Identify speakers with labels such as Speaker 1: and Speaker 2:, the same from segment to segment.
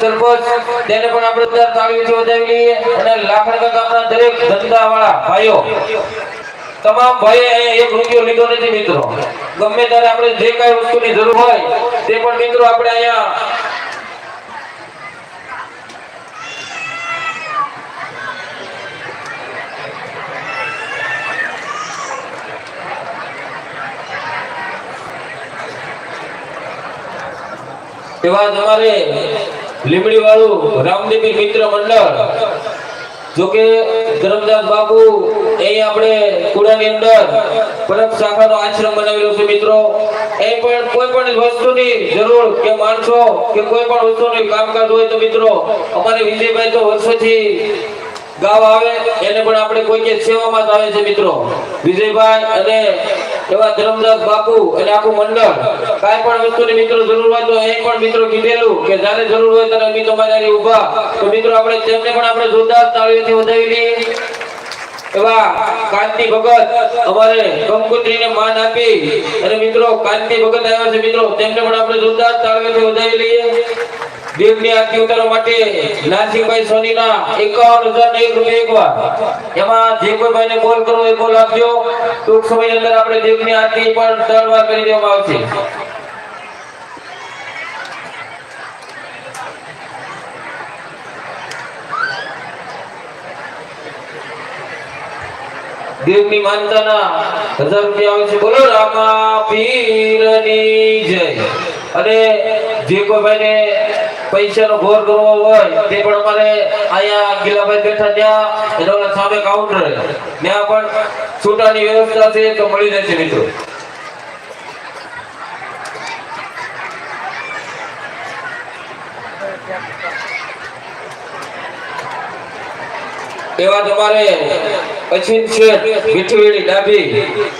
Speaker 1: સરપંચ, તેને પણ આપણે ત્યાં તાળીઓથી વધાવી લઈએ અને લાખણકા ગામના દરેક ધંધાવાળા ભાઈઓ, તમામ ભાઈએ અહીંયા એક રૂપિયો લીધો નથી મિત્રો. ગમે ત્યારે આપણે જે કાંઈ વસ્તુની જરૂર હોય, તે પણ મિત્રો આપણે અહીંયા એવા તમારે લીમડી વાળું રામદેવી મિત્ર મંડળ. જો કે ધરમદાસ બાબુ અહીં આપણે કુડાની અંદર પરમ શાખાનો આશ્રમ બનાવેલો છે મિત્રો. અહીં પણ કોઈ પણ વસ્તુની જરૂર કે માણસો કે કોઈ પણ વસ્તુની કામકાજ હોય તો મિત્રો, અમારે વિજયભાઈ તો વર્ષોથી ગાવ આવે, એને પણ આપણે કોઈ કે સેવામાં આવે છે મિત્રો. વિજયભાઈ અને એવા ધર્મદાસ બાપુ અને આખું મંડળ, કાંઈ પણ વસ્તુની મિત્રો જરૂર હોય તો એ પણ મિત્રો કીધેલું કે જ્યારે જરૂર હોય ત્યારે અમે તમારી ઊભા. તો મિત્રો, આપણે તેમને પણ આપણે જોરદાર તાળીઓથી વધાવી લઈએ એવા કાંતિ ભગત અમારે કંકુત્રીને માન આપી અને મિત્રો, કાંતિ ભગત આવ્યા છે મિત્રો, તેમને પણ આપણે જોરદાર તાળીઓથી વધાવી લઈએ. દેવની આરતી ઉતારવા માટે નાસિકભાઈ સોનીના એકાવન હજાર એક રૂપિયા એકવાર. એમાં જે કોઈ ભાઈને એ કોલ આપજો. ટૂંક સમયની અંદર આપણે દેવની આરતી પણ ત્રણ કરી દેવામાં આવશે. દેવની માનતાના હજાર રૂપિયા આવે છે. બોલો રામા પીરની જય. અને જે કોઈ ભાઈને પૈસાનો ગોર કરવો હોય, તે પણ અમારે અહીંયા ગિલાભાઈ બેઠા ત્યાં, એના સામે કાઉન્ટર ત્યાં પણ છૂટાની વ્યવસ્થા છે, તો મળી રહેશે મિત્રો. એવા તમારે અશ્વિન શેઠ ડાભી.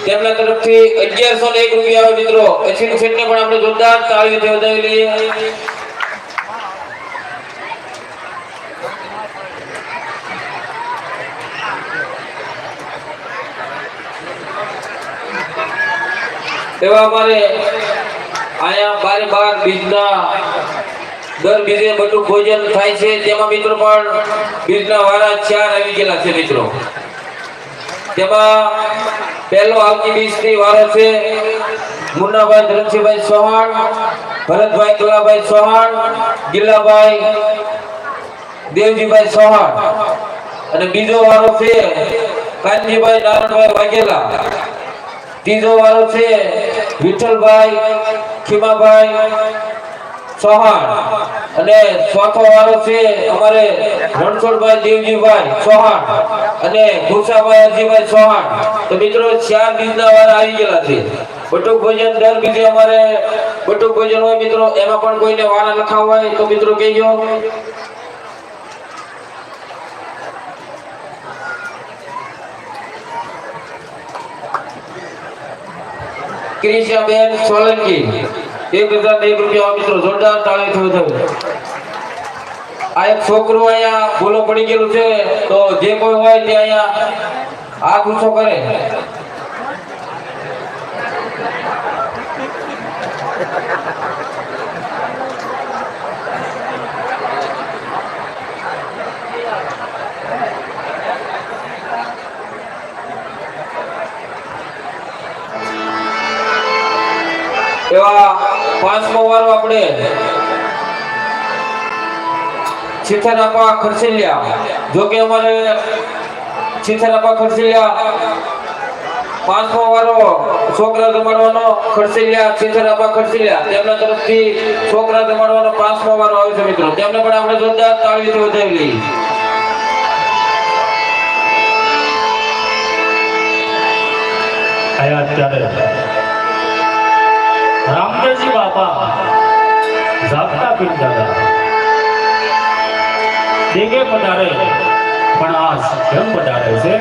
Speaker 1: તેમના તરફથી અગિયારસો ને એક રૂપિયા મિત્રો. અશ્વિન શેઠને પણ આપણે જોરદાર તાળીઓથી વધાવી લઈએ. એવા અમારે અહીંયા બારે બાર બીજના દર બીજે બધું ભોજન થાય છે. તેમાં મિત્રો પણ બીજના વાળા ચાર આવી ગયેલા છે મિત્રો. તેમાં પહેલો આવતી બીજની વારો છે મુન્નાભાઈ ધરમસિંહભાઈ ચૌહાણ, ભરતભાઈ કલાભાઈ ચૌહાણ, ગિલ્લાભાઈ દેવજીભાઈ ચૌહાણ. અને બીજો વારો છે કાનજીભાઈ નારાયણભાઈ વાઘેલા. ત્રીજો વારો છે વિઠ્ઠલભાઈ ખીમાભાઈ ચૌહાણ. અને ચોથો વારો છે અમારે રણછોડભાઈ દેવજીભાઈ ચૌહાણ અને ભૂષાભાઈ અરજીભાઈ ચૌહાણ. તો મિત્રો, ચાર બીજના વારા આવી ગયેલા છે. બટુક ભોજન દર બીજે અમારે બટુક ભોજન હોય મિત્રો, એમાં પણ કોઈને વારા લખાવ હોય તો મિત્રો કહેજો. ક્રિશિયાબેન સોલંકી. એક હજાર એક રૂપિયા મિત્રો જોરદાર તાળીથી વધાવે આ એક છોકરો અહીંયા ભૂલો પડી ગયેલું છે તો જે કોઈ હોય તે અહીંયા હાથ ઊંચો કરે એવા પાંચમો વારો આપણે. છીથરાપા ખરસેલિયા જો કે અમારે છીથરાપા ખરસેલિયા પાંચમો વારો છોકરા જમાડવાનો ખરસેલિયા છીથરાપા ખરસેલિયા તેમના તરફથી છોકરા જમાડવાનો પાંચમો વારો આવે છે મિત્રો. તેમને પણ આપણે જોરદાર તાળીથી વધાવી લઈએ.
Speaker 2: આયા રામદેવજી બાપા પીર દાદા. દેગે પધારે. પણ આ કેમ પધારે છે?